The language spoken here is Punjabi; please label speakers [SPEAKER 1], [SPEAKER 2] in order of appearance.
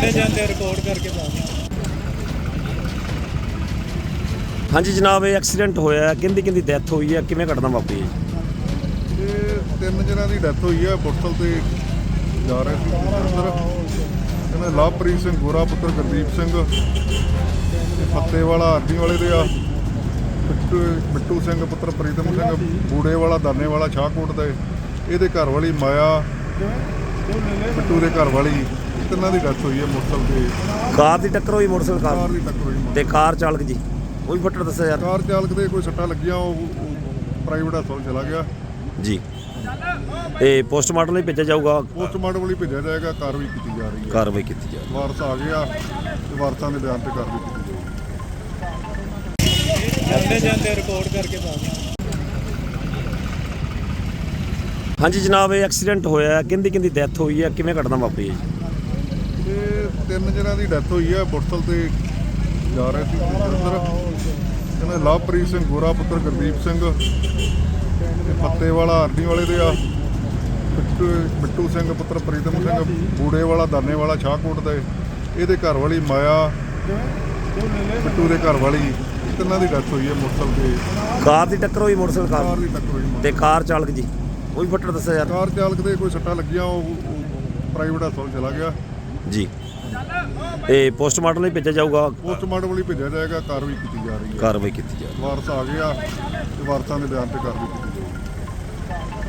[SPEAKER 1] ਜਾਂਦੇ ਜਾਂਦੇ ਰਿਕਾਰਡ ਕਰਕੇ ਪਾਉਂਦੇ
[SPEAKER 2] ਹਾਂਜੀ ਜਨਾਬ ਇਹ ਐਕਸੀਡੈਂਟ ਹੋਇਆ ਹੈ। ਕਿੰਦੀ ਕਿੰਦੀ ਡੈਥ ਹੋਈ ਹੈ? ਕਿਵੇਂ ਘਟਨਾ ਵਾਪਰੀ ਹੈ
[SPEAKER 3] ਇਹ ਤਿੰਨ ਜਣਾਂ ਦੀ ਡੈਥ ਹੋਈ ਹੈ। ਮੋਟਰਸਾਈਕਲ ਤੇ ਜਾ ਰਹੇ ਸੀ ਅੰਦਰ। ਇਹਨਾਂ ਲਵਪ੍ਰੀਤ ਸਿੰਘ ਗੋਰਾ ਪੁੱਤਰ ਗੁਰਦੀਪ ਸਿੰਘ ਤੇ ਫੱਤੇ ਵਾਲਾ ਆਰਡੀ ਵਾਲੇ ਦੇ ਆ। ਬਿੱਟੂ ਬਿੱਟੂ ਸਿੰਘ ਪੁੱਤਰ ਪ੍ਰੀਤਮ ਸਿੰਘ ਬੂੜੇ ਵਾਲਾ ਦਾਨੇ ਵਾਲਾ ਸ਼ਾਹਕੋਟ ਦੇ ਇਹਦੇ ਘਰ ਵਾਲੀ ਮਾਇਆ ਬਿੱਟੂ ਦੇ ਘਰ ਵਾਲੀ ਤਿੰਨਾਂ ਦੀ ਡੈਥ ਹੋਈ ਹੈ ਮੋਟਰਸਾਈਕਲ ਤੇ?
[SPEAKER 2] ਕਾਰ ਦੀ ਟੱਕਰ ਹੋਈ ਮੋਟਰਸਾਈਕਲ
[SPEAKER 3] ਕਾਰ
[SPEAKER 2] ਕਾਰ
[SPEAKER 3] ਦੀ ਟੱਕਰ ਹੋਈ
[SPEAKER 2] ਤੇ ਕਾਰ ਚਾਲਕ ਜੀ ਉਹ ਵੀ ਫੱਟੜ ਦੱਸਿਆ ਯਾਰ।
[SPEAKER 3] ਕਾਰ ਚਾਲਕ ਦੇ ਕੋਈ ਸੱਟਾਂ ਲੱਗੀਆਂ ਉਹ ਪ੍ਰਾਈਵੇਟ ਹਸਪਤਾਲ ਚਲਾ ਗਿਆ।
[SPEAKER 2] ਜੀ। ਇਹ ਪੋਸਟਮਾਰਟਮ ਲਈ ਭੇਜਿਆ ਜਾਊਗਾ।
[SPEAKER 3] ਪੋਸਟਮਾਰਟਮ ਲਈ ਭੇਜਿਆ ਜਾਏਗਾ ਕਾਰਵਾਈ ਕੀਤੀ ਜਾ ਰਹੀ ਹੈ।
[SPEAKER 2] ਕਾਰਵਾਈ ਕੀਤੀ ਜਾਵੇ
[SPEAKER 3] ਵਾਰਸ ਆ ਗਿਆ ਤੇ ਵਾਰਸਾਂ ਦੇ ਬਿਆਨ ਤੇ ਕਾਰਵਾਈ ਕੀਤੀ ਜਾਏਗੀ
[SPEAKER 1] ਜਾਂਦੇ ਜਾਂਦੇ ਰਿਕਾਰਡ ਕਰਕੇ ਪਾਉਂਦੇ
[SPEAKER 2] ਹਾਂਜੀ ਜਨਾਬ ਇਹ ਐਕਸੀਡੈਂਟ ਹੋਇਆ ਹੈ। ਕਿੰਦੀ ਕਿੰਦੀ ਡੈਥ ਹੋਈ ਹੈ? ਕਿਵੇਂ ਘਟਨਾ ਵਾਪਰੀ ਹੈ ਜੀ?
[SPEAKER 3] ਤਿੰਨ ਜਣਾਂ ਦੀ ਡੈਥ ਹੋਈ ਹੈ ਮੋਟਰਸਾਈਕਲ ਤੇ ਜਾ ਰਹੇ ਸੀ ਅੰਦਰ। ਇਹਨਾਂ ਲਵਪ੍ਰੀਤ ਸਿੰਘ ਗੋਰਾ ਪੁੱਤਰ ਗੁਰਦੀਪ ਸਿੰਘ ਤੇ ਫੱਤੇ ਵਾਲਾ ਆਰਡੀ ਵਾਲੇ ਦੇ ਆ। ਬਿੱਟੂ ਬਿੱਟੂ ਸਿੰਘ ਪੁੱਤਰ ਪ੍ਰੀਤਮ ਸਿੰਘ ਬੂੜੇ ਵਾਲਾ ਦਾਨੇ ਵਾਲਾ ਸ਼ਾਹਕੋਟ ਦੇ। ਇਹਦੇ ਘਰ ਵਾਲੀ ਮਾਇਆ ਬਿੱਟੂ ਦੇ ਘਰ ਵਾਲੀ ਤਿੰਨਾਂ ਦੀ ਡੈਥ ਹੋਈ ਹੈ ਮੋਟਰਸਾਈਕਲ ਤੇ।
[SPEAKER 2] ਕਾਰ ਦੀ ਟੱਕਰ ਹੋਈ ਮੋਟਰਸਾਈਕਲ
[SPEAKER 3] ਕਾਰ
[SPEAKER 2] ਕਾਰ
[SPEAKER 3] ਦੀ ਟੱਕਰ ਹੋਈ
[SPEAKER 2] ਤੇ ਕਾਰ ਚਾਲਕ ਜੀ। ਉਹ ਵੀ ਫੱਟੜ ਦੱਸਿਆ ਯਾਰ?
[SPEAKER 3] ਕਾਰ ਚਾਲਕ ਦੇ ਕੋਈ ਸੱਟਾਂ ਲੱਗੀਆਂ ਉਹ ਪ੍ਰਾਈਵੇਟ ਹਸਪਤਾਲ ਚਲਾ ਗਿਆ।
[SPEAKER 2] ਜੀ। ਇਹ ਪੋਸਟਮਾਰਟਮ ਲਈ ਭੇਜਿਆ ਜਾਊਗਾ?
[SPEAKER 3] ਪੋਸਟਮਾਰਟਮ ਲਈ ਭੇਜਿਆ ਜਾਏਗਾ ਕਾਰਵਾਈ ਕੀਤੀ ਜਾ ਰਹੀ ਹੈ।
[SPEAKER 2] ਕਾਰਵਾਈ ਕੀਤੀ ਜਾ ਰਹੀ ਹੈ।
[SPEAKER 3] ਵਾਰਸ ਆ ਗਿਆ ਤੇ ਵਾਰਸਾਂ ਦੇ ਬਿਆਨ ਤੇ ਕਾਰਵਾਈ ਕੀਤੀ ਜਾਊਗੀ।